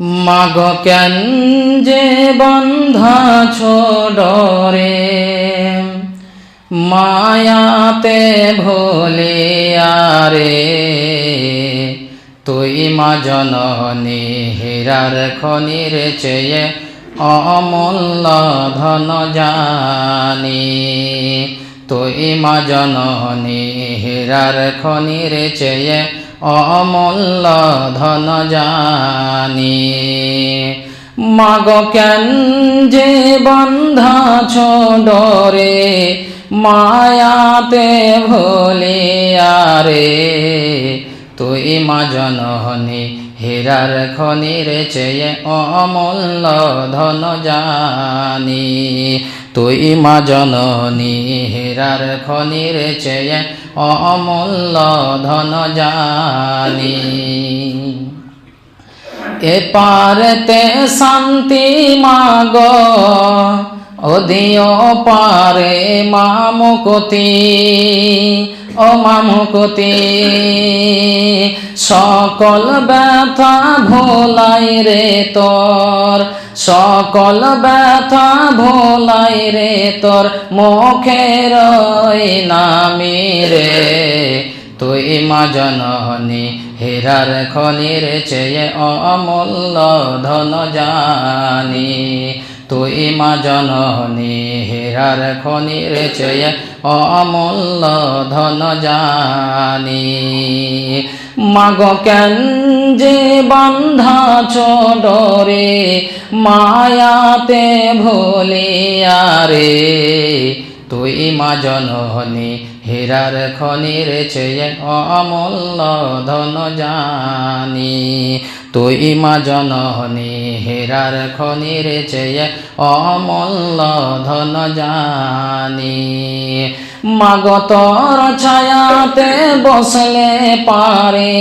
মাগ কেন যে বন্ধা ছোডরে? মায়াতে ভোলে আরে, তুই মা জননী হীরার খনির চেয়ে অমূল্য ধন জানি। তুই মা জননী হীরার খনির চেয়ে অমূল্য ধন জানি। মাগ কেন যে বন্ধা ছোডরে মায়াতে ভোলে আরে তুই মা জননী হীরার খনির চেয়ে অমূল্য ধন জানি। তুই মা জননী, হীরার খনির চেয়ে অমূল্য ধন জানি। এপারেতে শান্তি মাগ ওদিও পারে মামুকতি ও মামুকতি। সকল ব্যথা ভোলাই রে তোর, সকল ব্যথা ভোলাই রে তোর মুখের নামি রে। তুই মা জননী, হীরার খনির চেয়ে অমূল্য ধন জানি। তুই মা জননী হীরার খনির চেয়ে অমূল্য ধন জানি মাগ কেন যে বন্ধা ছোডরে মায়াতে ভুলিয়া রে? তুই মা জননী হীরার খনির চেয়ে অমূল্য ধন জানি। তুই মা জননী, হীরার খনির চেয়ে অমূল্য ধন জানি। মাগতর ছায়াতে বসলে পারে।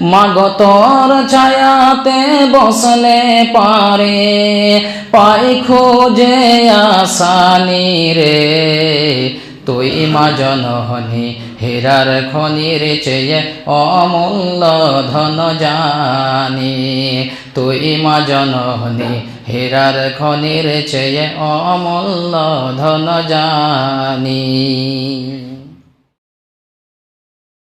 মাগতর ছায়াতে বসলে পারে। পাই খোঁজে আসানি রে। তুই মা জনহনি হীরার খনির চেয়ে অমূল্য ধন জানি। তুই মা জনহনি হীরার খনির চেয়ে অমূল্য ধন জানি।